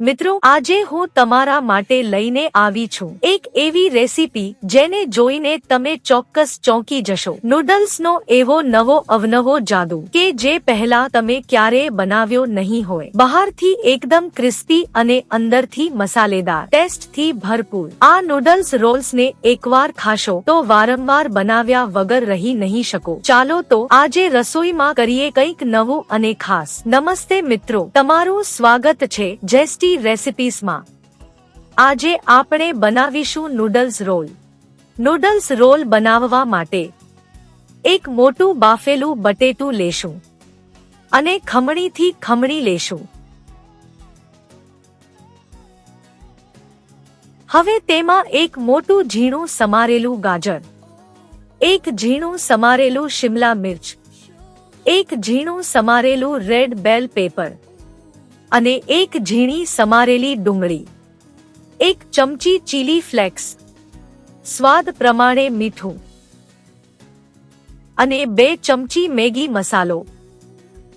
મિત્રો, આજે હું તમારા માટે લઈને આવી છું એક એવી રેસીપી જેને જોઈને તમે ચોક્કસ ચોંકી જશો. નૂડલ્સનો એવો નવો અવનવો જાદુ કે જે પહેલા તમે ક્યારેય બનાવ્યો નહીં હોય. બહારથી એકદમ ક્રિસ્પી અને અંદરથી મસાલેદાર, ટેસ્ટથી ભરપૂર. આ નૂડલ્સ રોલ્સને એકવાર ખાશો તો વારંવાર બનાવ્યા વગર રહી નહીં શકો. ચાલો તો આજે રસોઈમાં કરીએ કંઈક નવું અને ખાસ. નમસ્તે મિત્રો, તમારું સ્વાગત છે, જેસ્ટી રેસિપીસમાં આજે આપણે બનાવીશું નૂડલ્સ રોલ. નૂડલ્સ રોલ બનાવવા માટે એક મોટું બાફેલું બટેટું લેશું અને ખમણીથી ખમણી લેશું. હવે તેમાં એક મોટું ઝીણું સમારેલું ગાજર, એક ઝીણું સમારેલું શિમલા મિર્ચ, એક ઝીણું સમારેલું રેડ બેલ પેપર અને એક ઝીણી સમારેલી ડુંગળી. એક ચમચી ચીલી ફ્લેક્સ સ્વાદ પ્રમાણે મીઠું. અને બે ચમચી મેગી મસાલો.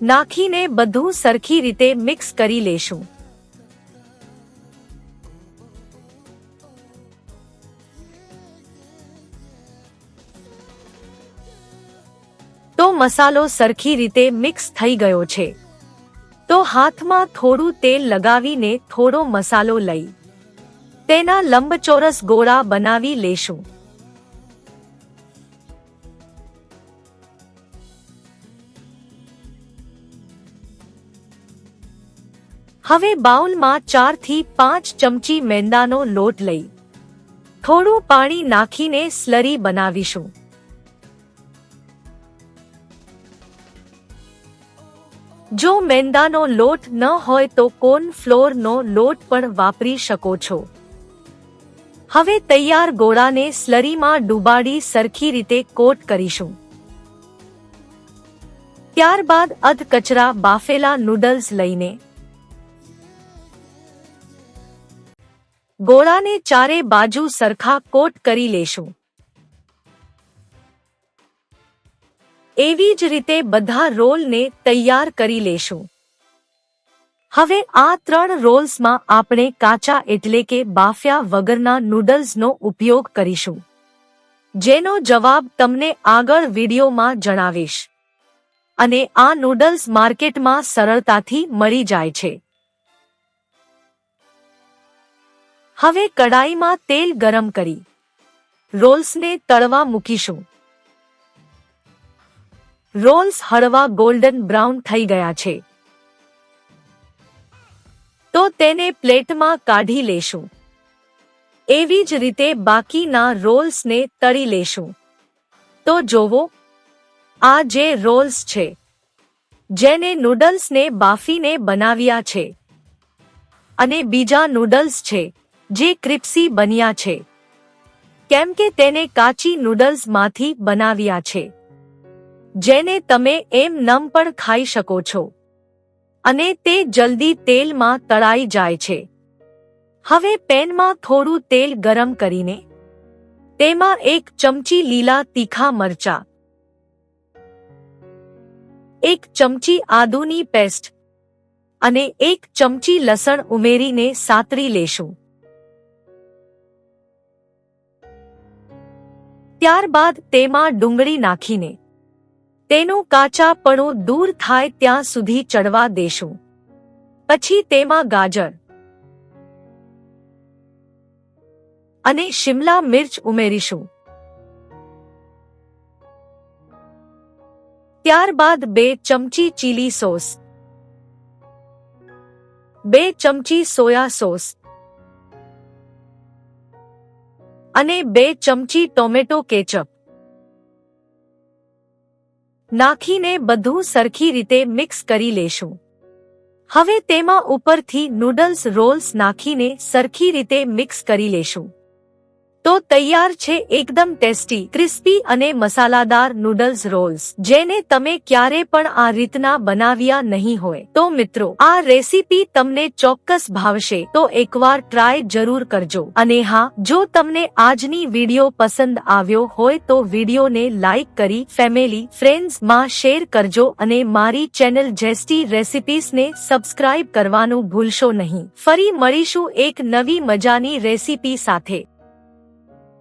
નાખીને બધું સરખી રીતે મિક્સ કરી લેશું. તો મસાલો સરખી રીતે મિક્સ થઈ ગયો છે. તો હાથમાં થોડું તેલ લગાવીને થોડો મસાલો લઈ. તેના લંબચોરસ ગોળા બનાવી લેશું. હવે બાઉલમાં ચારથી પાંચ ચમચી મેંદાનો લોટ લઈ. થોડું પાણી નાખીને સ્લરી બનાવીશું. જો મેંદાનો લોટ ન હોય તો કોર્ન ફ્લોરનો લોટ પણ વાપરી શકો છો. હવે તૈયાર ગોળાને સ્લરીમાં ડૂબાડી સરખી રીતે કોટ કરીશું. ત્યારબાદ અધ કચરા બાફેલા નૂડલ્સ લઈને. ગોળાને ચારે બાજુ સરખા કોટ કરી લેશું. એવી જ રીતે બધા રોલને તૈયાર કરી લેશું. હવે આ ત્રણ રોલ્સમાં આપણે કાચા એટલે કે બાફ્યા વગરના નૂડલ્સનો ઉપયોગ કરીશું. જેનો જવાબ તમને આગળ વિડીયોમાં જણાવીશ. અને આ નૂડલ્સ માર્કેટમાં સરળતાથી મળી જાય છે. હવે કડાઈમાં તેલ ગરમ કરી રોલ્સને તળવા મૂકીશું. રોલ્સ હળવા ગોલ્ડન બ્રાઉન થઈ ગયા છે. તો તેને પ્લેટમાં કાઢી લેશું. એવી જ રીતે બાકીના રોલ્સને તળી લેશું. તો જોવો, આ જે રોલ્સ છે, જેને નૂડલ્સને બાફીને બનાવ્યા છે, અને બીજા નૂડલ્સ છે, જે ક્રિપ્સી બન્યા છે. કેમ કે તેને કાચી નૂડલ્સમાંથી બનાવ્યા છે. જેને તમે એમ નમ પણ ખાઈ શકો છો. અને તે જલ્દી તેલમાં તળાઈ જાય છે. હવે પેનમાં થોડું તેલ ગરમ કરીને, તેમાં એક ચમચી લીલા તીખા મરચા, એક ચમચી આદુની પેસ્ટ અને એક ચમચી લસણ ઉમેરીને સાતરી લેશું. ત્યારબાદ તેમાં ડુંગળી નાખીને તેનું કાચાપણું દૂર થાય ત્યાં સુધી ચડવા દેશું. પછી તેમાં ગાજર અને શિમલા મિર્ચ ઉમેરીશું. ત્યારબાદ બે ચમચી ચીલી સોસ. બે ચમચી સોયા સોસ. અને બે ચમચી ટોમેટો કેચઅપ નાખીને બધું સરખી રીતે મિક્સ કરી લેશું. હવે તેમાં ઉપરથી નૂડલ્સ રોલ્સ નાખીને સરખી રીતે મિક્સ કરી લેશું. તો તૈયાર છે એકદમ ટેસ્ટી, ક્રિસ્પી અને મસાલાદાર નૂડલ્સ રોલ્સ, જેને તમે ક્યારે પણ આ રીતના બનાવ્યા નહીં હોય. તો મિત્રો, આ રેસીપી તમને ચોક્કસ ભાવશે, તો એકવાર ટ્રાય જરૂર કરજો. અને હા, જો તમને આજની વીડિયો પસંદ આવ્યો હોય તો વિડીયોને લાઈક કરી, ફેમિલી ફ્રેન્ડ્સમાં શેર કરજો અને મારી ચેનલ જેસ્ટી રેસિપીસને સબસ્ક્રાઇબ કરવાનું ભૂલશો નહીં. ફરી મળીશું એક નવી મજાની રેસીપી સાથે.